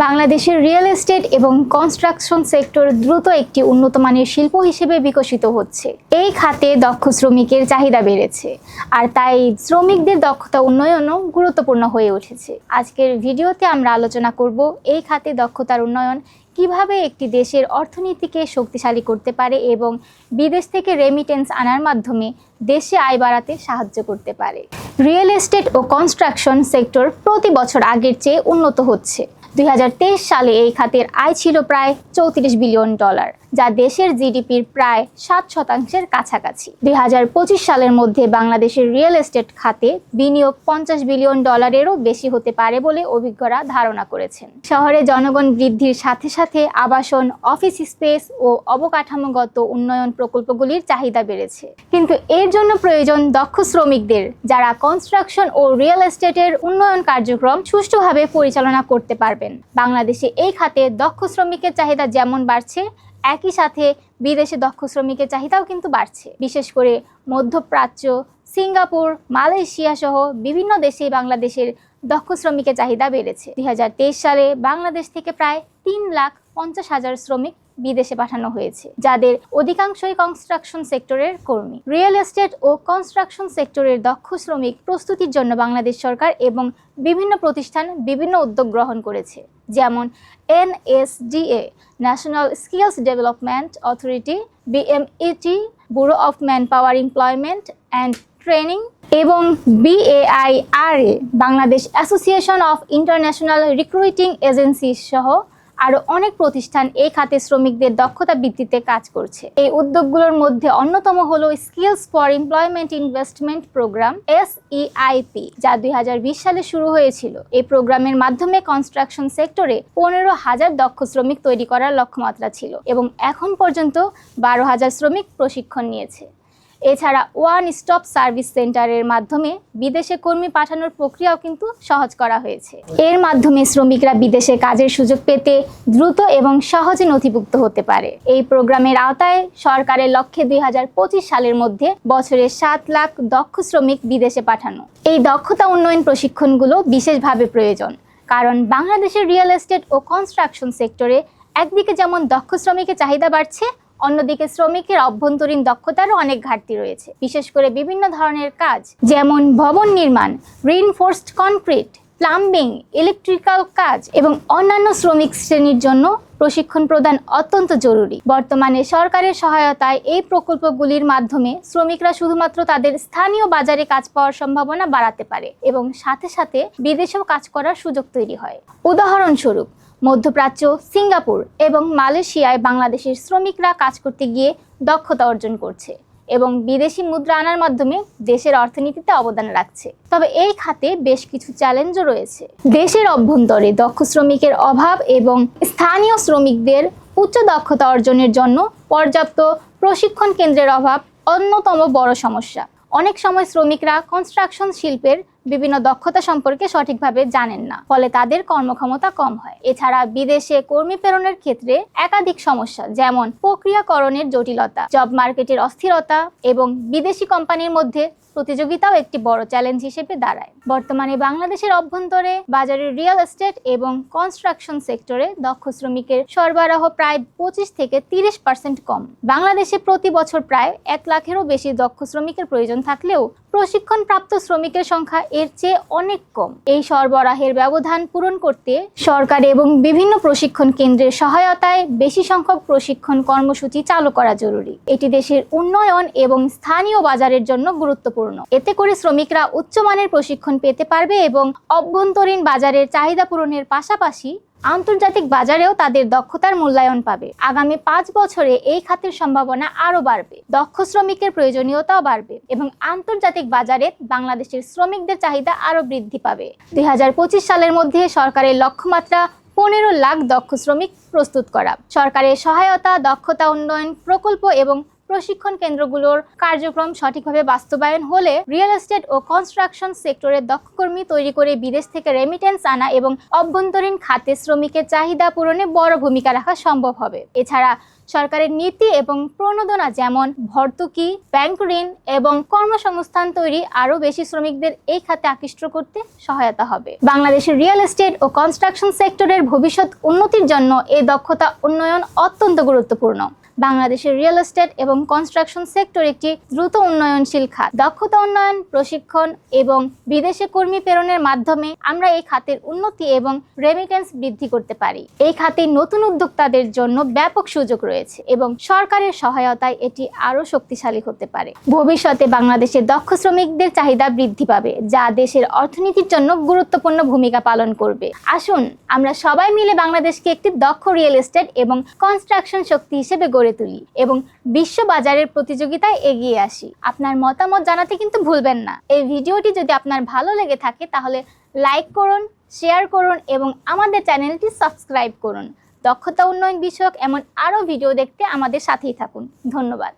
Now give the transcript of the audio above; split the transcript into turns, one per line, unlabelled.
বাংলাদেশের real estate এবং construction sector দ্রুত একটি উন্নত মানের শিল্প হিসেবে বিকশিত হচ্ছে। এই খাতে দক্ষ শ্রমিকের চাহিদা বেড়েছে, আর তাই শ্রমিকদের দক্ষতা উন্নয়নও গুরুত্বপূর্ণ হয়ে উঠেছে। আজকের ভিডিওতে আমরা আলোচনা করব এই খাতে দক্ষতার উন্নয়ন কীভাবে একটি দেশের অর্থনীতিকে শক্তিশালী করতে পারে এবং বিদেশ থেকে রেমিটেন্স আনার মাধ্যমে দেশে আয় বাড়াতে সাহায্য করতে পারে। রিয়েল এস্টেট ও কনস্ট্রাকশন সেক্টর প্রতি বছর আগের চেয়ে উন্নত হচ্ছে। দুই হাজার তেইশ সালে এই খাতের আয় ছিল প্রায় চৌত্রিশ বিলিয়ন ডলার। যা দেশের জিডিপির প্রায় সাত শতাংশের কাছাকাছি। দুই হাজার পঁচিশ সালের মধ্যে বাংলাদেশের রিয়েল এস্টেট খাতে বিনিয়োগ পঞ্চাশ বিলিয়ন ডলারেরও বেশি হতে পারে বলে অভিজ্ঞরা ধারণা করেছেন। শহরে জনগণ বৃদ্ধির সাথে সাথে আবাসন, অফিস স্পেস ও অবকাঠামোগত উন্নয়ন প্রকল্পগুলির চাহিদা বেড়েছে। কিন্তু এর জন্য প্রয়োজন দক্ষ শ্রমিকদের, যারা কনস্ট্রাকশন ও রিয়েল এস্টেটের উন্নয়ন কার্যক্রম সুষ্ঠুভাবে পরিচালনা করতে পারবেন। বাংলাদেশে এই খাতে দক্ষ শ্রমিকের চাহিদা যেমন বাড়ছে একই সাথে বিদেশে দক্ষ শ্রমিকের চাহিদাও কিন্তু বাড়ছে। বিশেষ করে মধ্যপ্রাচ্য, সিঙ্গাপুর, মালয়েশিয়া সহ বিভিন্ন দেশে বাংলাদেশের দক্ষ শ্রমিকের চাহিদা বেড়েছে। দুই হাজার তেইশ সালে বাংলাদেশ থেকে প্রায় তিন লাখ পঞ্চাশ হাজার শ্রমিক বিদেশে পাঠানো হয়েছে, যাদের অধিকাংশই কনস্ট্রাকশন সেক্টরের কর্মী। রিয়েল এস্টেট ও কনস্ট্রাকশন সেক্টরের দক্ষ শ্রমিক প্রস্তুতির জন্য বাংলাদেশ সরকার এবং বিভিন্ন প্রতিষ্ঠান বিভিন্ন উদ্যোগ গ্রহণ করেছে, যেমন NSDA national skills development authority BMET bureau of man power employment and training এবং BAIRA Bangladesh association of international recruiting agency সহ আরও অনেক প্রতিষ্ঠান এই খাতে শ্রমিকদের দক্ষতা বৃদ্ধিতে কাজ করছে। এই উদ্যোগগুলোর মধ্যে অন্যতম হলো skills for employment investment program S SEIP যা দুই হাজার বিশ সালে শুরু হয়েছিল। এই প্রোগ্রামের মাধ্যমে কনস্ট্রাকশন সেক্টরে পনেরো হাজার দক্ষ শ্রমিক তৈরি করার লক্ষ্যমাত্রা ছিল এবং এখন পর্যন্ত বারো হাজার শ্রমিক প্রশিক্ষণ নিয়েছে। এছাড়া ওয়ান স্টপ সার্ভিস সেন্টারের মাধ্যমে বিদেশে কর্মী পাঠানোর প্রক্রিয়াও কিন্তু সহজ করা হয়েছে। এর মাধ্যমে শ্রমিকরা বিদেশে কাজের সুযোগ পেতে দ্রুত এবং সহজে নথিভুক্ত হতে পারে। এই প্রোগ্রামের আওতায় সরকারের লক্ষ্যে দুই হাজার পঁচিশ সালের মধ্যে বছরে সাত লাখ দক্ষ শ্রমিক বিদেশে পাঠানো। এই দক্ষতা উন্নয়ন প্রশিক্ষণগুলো বিশেষভাবে প্রয়োজন, কারণ বাংলাদেশের রিয়েল এস্টেট ও কনস্ট্রাকশন সেক্টরে একদিকে যেমন দক্ষ শ্রমিকের চাহিদা বাড়ছে অন্যদিকে শ্রমিকের অভ্যন্তরীণ দক্ষতারও অনেক ঘাটতি রয়েছে। বিশেষ করে বিভিন্ন ধরনের কাজ, যেমন ভবন নির্মাণ রিইনফোর্সড কনক্রিট প্লাম্বিং ইলেকট্রিক্যাল কাজ এবং অন্যান্য শ্রমিক শ্রেণির জন্য প্রশিক্ষণ প্রদান অত্যন্ত জরুরি। বর্তমানে সরকারের সহায়তায় এই প্রকল্পগুলির মাধ্যমে শ্রমিকরা শুধুমাত্র তাদের স্থানীয় বাজারে কাজ পাওয়ার সম্ভাবনা বাড়াতে পারে এবং সাথে সাথে বিদেশেও কাজ করার সুযোগ তৈরি হয়। উদাহরণস্বরূপ মধ্যপ্রাচ্য, সিঙ্গাপুর এবং মালয়েশিয়ায় বাংলাদেশের শ্রমিকরা কাজ করতে গিয়ে দক্ষতা অর্জন করছে এবং বিদেশি মুদ্রা আনার মাধ্যমে দেশের অর্থনীতিতে অবদান রাখছে। তবে এই খাতে বেশ কিছু চ্যালেঞ্জও রয়েছে। দেশের অভ্যন্তরে দক্ষ শ্রমিকের অভাব এবং স্থানীয় শ্রমিকদের উচ্চ দক্ষতা অর্জনের জন্য পর্যাপ্ত প্রশিক্ষণ কেন্দ্রের অভাব অন্যতম বড় সমস্যা। অনেক সময় শ্রমিকরা কনস্ট্রাকশন শিল্পের বিভিন্ন দক্ষতা সম্পর্কে সঠিকভাবে জানেন না, ফলে তাদের কর্মক্ষমতা কম হয়। এছাড়া বিদেশে কর্মী প্রেরণের ক্ষেত্রে একাধিক সমস্যা, যেমন প্রক্রিয়াকরণের জটিলতা জব মার্কেটের অস্থিরতা এবং বিদেশি কোম্পানির মধ্যে প্রতিযোগিতাও একটি বড় চ্যালেঞ্জ হিসেবে দাঁড়ায়। বর্তমানে বাংলাদেশের অভ্যন্তরে বাজারের রিয়েল এস্টেট এবং কনস্ট্রাকশন সেক্টরে দক্ষ শ্রমিকের সরবরাহ প্রায় পঁচিশ থেকে তিরিশ পার্সেন্ট কম। বাংলাদেশে প্রতি বছর প্রায় এক লাখেরও বেশি দক্ষ শ্রমিকের প্রয়োজন থাকলেও প্রশিক্ষণ প্রাপ্ত শ্রমিকের সংখ্যা এর চেয়ে অনেক কম। এই সরবরাহের ব্যবধান পূরণ করতে সরকার এবং বিভিন্ন প্রশিক্ষণ কেন্দ্রের সহায়তায় বেশি সংখ্যক প্রশিক্ষণ কর্মসূচি চালু করা জরুরি। এটি দেশের উন্নয়ন এবং স্থানীয় বাজারের জন্য গুরুত্বপূর্ণ। এতে করে শ্রমিকরা উচ্চমানের প্রশিক্ষণ পেতে পারবে এবং অভ্যন্তরীণ বাজারের চাহিদা পূরণের পাশাপাশি আন্তর্জাতিক বাজারেও তাদের দক্ষতার মূল্যায়ন পাবে। আগামী পাঁচ বছরে এই খাতের সম্ভাবনা আরও বাড়বে। দক্ষ শ্রমিকের প্রয়োজনীয়তাও বাড়বে এবং আন্তর্জাতিক বাজারে বাংলাদেশের শ্রমিকদের চাহিদা আরও বৃদ্ধি পাবে। দুই হাজার পঁচিশ সালের মধ্যে সরকারের লক্ষ্যমাত্রা পনেরো লাখ দক্ষ শ্রমিক প্রস্তুত করা। সরকারের সহায়তা, দক্ষতা উন্নয়ন প্রকল্প এবং প্রশিক্ষণ কেন্দ্রগুলোর কার্যক্রম সঠিকভাবে বাস্তবায়ন হলে রিয়েল এস্টেট ও কনস্ট্রাকশন সেক্টরের দক্ষ কর্মী তৈরি করে বিদেশ থেকে রেমিটেন্স আনা এবং অভ্যন্তরীণ খাতে শ্রমিকের চাহিদা পূরণে বড় ভূমিকা রাখা সম্ভব হবে। এছাড়া সরকারের নীতি এবং প্রণোদনা যেমন ভর্তুকি ব্যাংক ঋণ এবং কর্মসংস্থান তৈরি আরও বেশি শ্রমিকদের এই খাতে আকৃষ্ট করতে সহায়তা হবে। বাংলাদেশের রিয়েল এস্টেট ও কনস্ট্রাকশন সেক্টরের ভবিষ্যৎ উন্নতির জন্য এই দক্ষতা উন্নয়ন অত্যন্ত গুরুত্বপূর্ণ। বাংলাদেশের রিয়েল এস্টেট এবং কনস্ট্রাকশন সেক্টর একটি দ্রুত উন্নয়নশীল খাত। দক্ষতা উন্নয়ন, প্রশিক্ষণ এবং বিদেশে কর্মী প্রেরণের মাধ্যমে আমরা এই খাতের উন্নতি এবং রেমিটেন্স বৃদ্ধি করতে পারি। এই খাতে নতুন উদ্যোক্তাদের জন্য ব্যাপক সুযোগ রয়েছে এবং সরকারের সহায়তায় এটি আরও শক্তিশালী হতে পারে। ভবিষ্যতে বাংলাদেশের দক্ষ শ্রমিকদের চাহিদা বৃদ্ধি পাবে, যা দেশের অর্থনীতির জন্য গুরুত্বপূর্ণ ভূমিকা পালন করবে। আসুন, আমরা সবাই মিলে বাংলাদেশকে একটি দক্ষ রিয়েল এস্টেট এবং কনস্ট্রাকশন শক্তি হিসেবে গড়ে তুলি এবং বিশ্ব বাজারের প্রতিযোগিতায় এগিয়ে আসি। আপনার মতামত জানাতে কিন্তু ভুলবেন না। এই ভিডিওটি যদি আপনার ভালো লেগে থাকে, তাহলে লাইক করুন, শেয়ার করুন এবং আমাদের চ্যানেলটি সাবস্ক্রাইব করুন। দক্ষতা উন্নয়ন বিষয়ক এমন আরও ভিডিও দেখতে আমাদের সাথেই থাকুন। ধন্যবাদ।